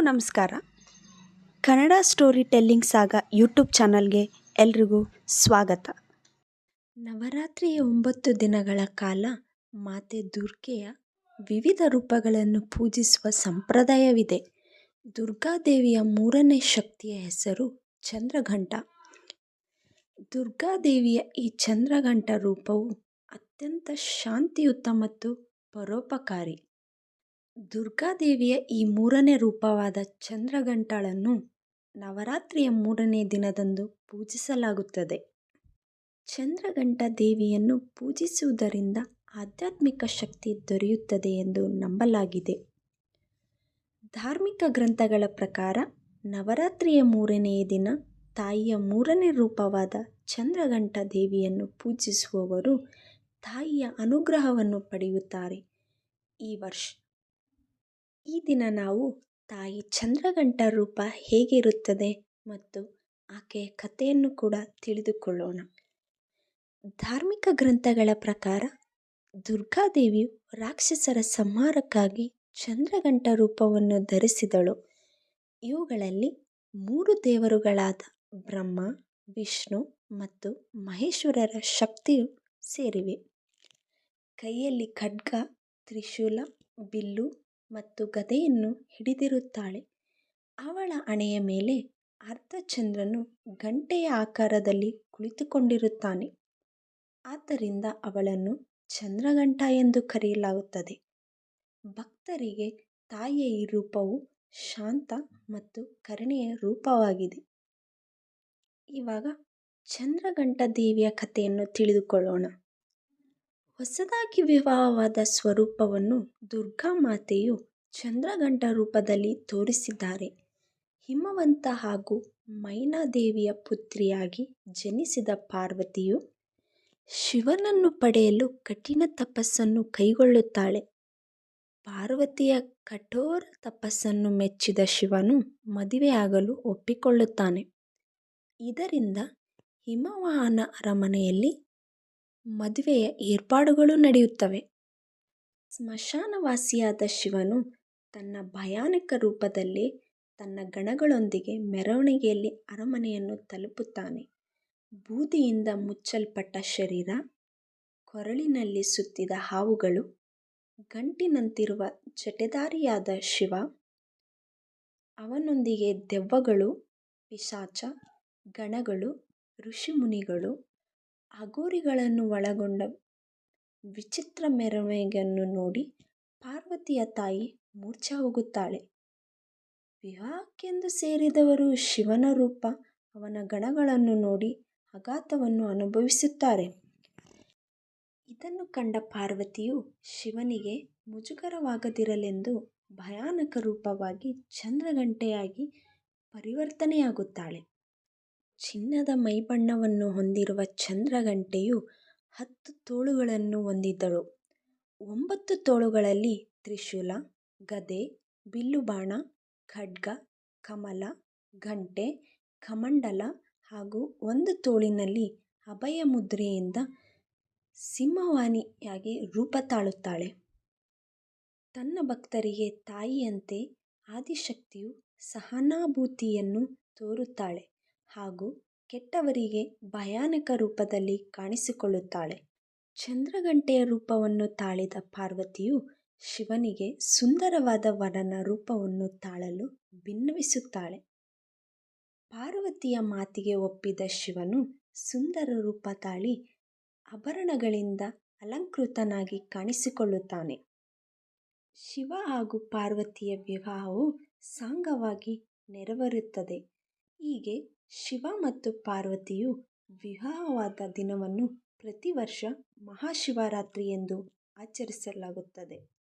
ಎಲ್ರಿಗೂ ನಮಸ್ಕಾರ. Kannada story telling saga YouTube ಚಾನಲ್ಗೆ ಎಲ್ರಿಗೂ ಸ್ವಾಗತ. ನವರಾತ್ರಿಯ ಒಂಬತ್ತು ದಿನಗಳ ಕಾಲ ಮಾತೆ ದುರ್ಗೆಯ ವಿವಿಧ ರೂಪಗಳನ್ನು ಪೂಜಿಸುವ ಸಂಪ್ರದಾಯವಿದೆ. ದುರ್ಗಾದೇವಿಯ ಮೂರನೇ ಶಕ್ತಿಯ ಹೆಸರು ಚಂದ್ರಘಂಟ. ದುರ್ಗಾದೇವಿಯ ಈ ಚಂದ್ರಘಂಟ ರೂಪವು ಅತ್ಯಂತ ಶಾಂತಿಯುತ ಮತ್ತು ಪರೋಪಕಾರಿ. ದುರ್ಗಾದೇವಿಯ ಈ ಮೂರನೇ ರೂಪವಾದ ಚಂದ್ರಘಂಟಾಳನ್ನು ನವರಾತ್ರಿಯ ಮೂರನೇ ದಿನದಂದು ಪೂಜಿಸಲಾಗುತ್ತದೆ. ಚಂದ್ರಘಂಟ ದೇವಿಯನ್ನು ಪೂಜಿಸುವುದರಿಂದ ಆಧ್ಯಾತ್ಮಿಕ ಶಕ್ತಿ ದೊರೆಯುತ್ತದೆ ಎಂದು ನಂಬಲಾಗಿದೆ. ಧಾರ್ಮಿಕ ಗ್ರಂಥಗಳ ಪ್ರಕಾರ ನವರಾತ್ರಿಯ ಮೂರನೆಯ ದಿನ ತಾಯಿಯ ಮೂರನೇ ರೂಪವಾದ ಚಂದ್ರಘಂಟ ದೇವಿಯನ್ನು ಪೂಜಿಸುವವರು ತಾಯಿಯ ಅನುಗ್ರಹವನ್ನು ಪಡೆಯುತ್ತಾರೆ. ಈ ವರ್ಷ ಈ ದಿನ ನಾವು ತಾಯಿ ಚಂದ್ರಗಂಟ ರೂಪ ಹೇಗಿರುತ್ತದೆ ಮತ್ತು ಆಕೆಯ ಕಥೆಯನ್ನು ಕೂಡ ತಿಳಿದುಕೊಳ್ಳೋಣ. ಧಾರ್ಮಿಕ ಗ್ರಂಥಗಳ ಪ್ರಕಾರ ದುರ್ಗಾದೇವಿಯು ರಾಕ್ಷಸರ ಸಂಹಾರಕ್ಕಾಗಿ ಚಂದ್ರಗಂಟ ರೂಪವನ್ನು ಧರಿಸಿದಳು. ಇವುಗಳಲ್ಲಿ ಮೂರು ದೇವರುಗಳಾದ ಬ್ರಹ್ಮ, ವಿಷ್ಣು ಮತ್ತು ಮಹೇಶ್ವರರ ಶಕ್ತಿಯು ಸೇರಿವೆ. ಕೈಯಲ್ಲಿ ಖಡ್ಗ, ತ್ರಿಶೂಲ, ಬಿಲ್ಲು ಮತ್ತು ಗದೆಯನ್ನು ಹಿಡಿದಿರುತ್ತಾಳೆ. ಅವಳ ಹಣೆಯ ಮೇಲೆ ಅರ್ಧಚಂದ್ರನು ಗಂಟೆಯ ಆಕಾರದಲ್ಲಿ ಕುಳಿತುಕೊಂಡಿರುತ್ತಾನೆ. ಆದ್ದರಿಂದ ಅವಳನ್ನು ಚಂದ್ರಘಂಟ ಎಂದು ಕರೆಯಲಾಗುತ್ತದೆ. ಭಕ್ತರಿಗೆ ತಾಯಿಯ ಈ ರೂಪವು ಶಾಂತ ಮತ್ತು ಕರುಣೆಯ ರೂಪವಾಗಿದೆ. ಇವಾಗ ಚಂದ್ರಘಂಟ ದೇವಿಯ ಕಥೆಯನ್ನು ತಿಳಿದುಕೊಳ್ಳೋಣ. ಹೊಸದಾಗಿ ವಿವಾಹವಾದ ಸ್ವರೂಪವನ್ನು ದುರ್ಗಾಮಾತೆಯು ಚಂದ್ರಗಂಟ ರೂಪದಲ್ಲಿ ತೋರಿಸಿದ್ದಾರೆ. ಹಿಮವಂತ ಹಾಗೂ ಮೈನಾದೇವಿಯ ಪುತ್ರಿಯಾಗಿ ಜನಿಸಿದ ಪಾರ್ವತಿಯು ಶಿವನನ್ನು ಪಡೆಯಲು ಕಠಿಣ ತಪಸ್ಸನ್ನು ಕೈಗೊಳ್ಳುತ್ತಾಳೆ. ಪಾರ್ವತಿಯ ಕಠೋರ ತಪಸ್ಸನ್ನು ಮೆಚ್ಚಿದ ಶಿವನು ಮದುವೆಯಾಗಲು ಒಪ್ಪಿಕೊಳ್ಳುತ್ತಾನೆ. ಇದರಿಂದ ಹಿಮವಾಹನ ಅರಮನೆಯಲ್ಲಿ ಮದುವೆಯ ಏರ್ಪಾಡುಗಳು ನಡೆಯುತ್ತವೆ. ಸ್ಮಶಾನವಾಸಿಯಾದ ಶಿವನು ತನ್ನ ಭಯಾನಕ ರೂಪದಲ್ಲಿ ತನ್ನ ಗಣಗಳೊಂದಿಗೆ ಮೆರವಣಿಗೆಯಲ್ಲಿ ಅರಮನೆಯನ್ನು ತಲುಪುತ್ತಾನೆ. ಬೂದಿಯಿಂದ ಮುಚ್ಚಲ್ಪಟ್ಟ ಶರೀರ, ಕೊರಳಿನಲ್ಲಿ ಸುತ್ತಿದ ಹಾವುಗಳು, ಗಂಟಿನಂತಿರುವ ಜಟೆದಾರಿಯಾದ ಶಿವ, ಅವನೊಂದಿಗೆ ದೆವ್ವಗಳು, ಪಿಶಾಚ, ಗಣಗಳು, ಋಷಿಮುನಿಗಳು ಅಘೋರಿಗಳನ್ನು ಒಳಗೊಂಡ ವಿಚಿತ್ರ ಮೆರವಣಿಗೆಯನ್ನು ನೋಡಿ ಪಾರ್ವತಿಯ ತಾಯಿ ಮೂರ್ಛೆ ಹೋಗುತ್ತಾಳೆ. ವಿವಾಹಕ್ಕೆಂದು ಸೇರಿದವರು ಶಿವನ ರೂಪ, ಅವನ ಗಣಗಳನ್ನು ನೋಡಿ ಆಘಾತವನ್ನು ಅನುಭವಿಸುತ್ತಾರೆ? ಇದನ್ನು ಕಂಡ ಪಾರ್ವತಿಯು ಶಿವನಿಗೆ ಮುಜುಗರವಾಗದಿರಲೆಂದು ಭಯಾನಕ ರೂಪವಾಗಿ ಚಂದ್ರಗಂಟೆಯಾಗಿ ಪರಿವರ್ತನೆಯಾಗುತ್ತಾಳೆ. ಚಿನ್ನದ ಮೈಬಣ್ಣವನ್ನು ಹೊಂದಿರುವ ಚಂದ್ರಘಂಟೆಯು ಹತ್ತು ತೋಳುಗಳನ್ನು ಹೊಂದಿದ್ದಳು. ಒಂಬತ್ತು ತೋಳುಗಳಲ್ಲಿ ತ್ರಿಶೂಲ, ಗದೆ, ಬಿಲ್ಲುಬಾಣ, ಖಡ್ಗ, ಕಮಲ ಘಂಟೆ ಕಮಂಡಲ ಹಾಗೂ ಒಂದು ತೋಳಿನಲ್ಲಿ ಅಭಯ ಮುದ್ರೆಯಿಂದ ಸಿಂಹವಾಹಿನಿಯಾಗಿ ರೂಪ ತಾಳುತ್ತಾಳೆ. ತನ್ನ ಭಕ್ತರಿಗೆ ತಾಯಿಯಂತೆ ಆದಿಶಕ್ತಿಯು ಸಹನಾಭೂತಿಯನ್ನು ತೋರುತ್ತಾಳೆ. ಹಾಗೂ ಕೆಟ್ಟವರಿಗೆ ಭಯಾನಕ ರೂಪದಲ್ಲಿ ಕಾಣಿಸಿಕೊಳ್ಳುತ್ತಾಳೆ. ಚಂದ್ರಗಂಟೆಯ ರೂಪವನ್ನು ತಾಳಿದ ಪಾರ್ವತಿಯು ಶಿವನಿಗೆ ಸುಂದರವಾದ ವರನ ರೂಪವನ್ನು ತಾಳಲು ಭಿನ್ನವಿಸುತ್ತಾಳೆ ಪಾರ್ವತಿಯ ಮಾತಿಗೆ ಒಪ್ಪಿದ ಶಿವನು ಸುಂದರ ರೂಪ ತಾಳಿ ಆಭರಣಗಳಿಂದ ಅಲಂಕೃತನಾಗಿ ಕಾಣಿಸಿಕೊಳ್ಳುತ್ತಾನೆ. ಶಿವ ಹಾಗೂ ಪಾರ್ವತಿಯ ವಿವಾಹವು ಸಾಂಗವಾಗಿ ನೆರವೇರುತ್ತದೆ. ಹೀಗೆ ಶಿವ ಮತ್ತು ಪಾರ್ವತಿಯು ವಿವಾಹವಾದ ದಿನವನ್ನು ಪ್ರತಿ ವರ್ಷ ಮಹಾಶಿವರಾತ್ರಿ ಎಂದು ಆಚರಿಸಲಾಗುತ್ತದೆ.